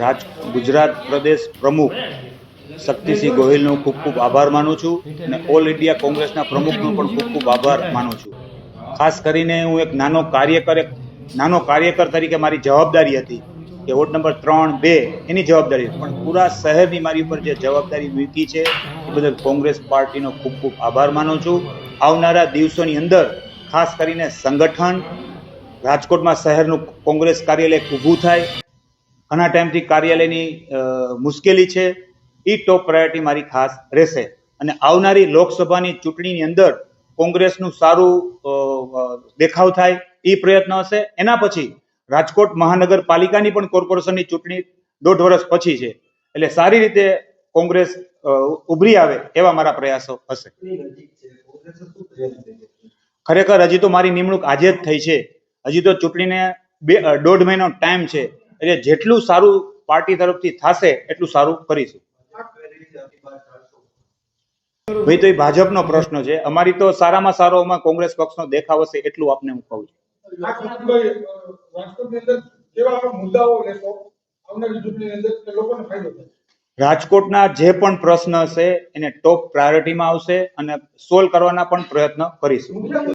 રાજ ગુજરાત પ્રદેશ પ્રમુખ શક્તિસિંહ ગોહિલનો ખૂબ ખૂબ આભાર માનું છું અને ઓલ ઇન્ડિયા કોંગ્રેસના પ્રમુખનો પણ ખૂબ ખૂબ આભાર માનું છું. ખાસ કરીને હું એક નાનો કાર્યકર નાનો કાર્યકર તરીકે મારી જવાબદારી હતી કે વોર્ડ નંબર ત્રણ બે એની જવાબદારી પણ પૂરા શહેરની મારી ઉપર જે જવાબદારી મૂકી છે એ બદલ કોંગ્રેસ પાર્ટીનો ખૂબ ખૂબ આભાર માનું છું. આવનારા દિવસોની અંદર ખાસ કરીને સંગઠન રાજકોટમાં શહેરનું કોંગ્રેસ કાર્યાલય ઊભું થાય. ઘણા ટાઈમથી કાર્યાલયની મુશ્કેલી છે. એ ટોપ પ્રાયોરિટી મારી ખાસ રહેશે. અને આવનારી લોકસભાની ચૂંટણીની અંદર કોંગ્રેસનું સારું દેખાવ થાય એ પ્રયત્ન હશે. એના પછી રાજકોટ મહાનગરપાલિકાની પણ કોર્પોરેશનની ચૂંટણી દોઢ વર્ષ પછી છે. એટલે સારી રીતે કોંગ્રેસ ઉભરી આવે એવા મારા પ્રયાસો હશે. ખરેખર હજી તો મારી નિમણૂક આજે જ થઈ છે. હજી તો ચૂંટણીને બે દોઢ મહિનો ટાઈમ છે. એટલે જેટલું સારું પાર્ટી તરફથી થશે એટલું સારું કરીશું. ભાઈ તો એ ભાજપનો પ્રશ્ન છે. અમારી તો સારામાં સારો અમારા કોંગ્રેસ પક્ષનો દેખાવ હશે એટલું આપને હું કહું છું. રાજકોટની જે પણ પ્રશ્ન હશે એને ટોપ પ્રાયોરિટીમાં આવશે અને સોલ્વ કરવાના પણ પ્રયત્ન કરીશું.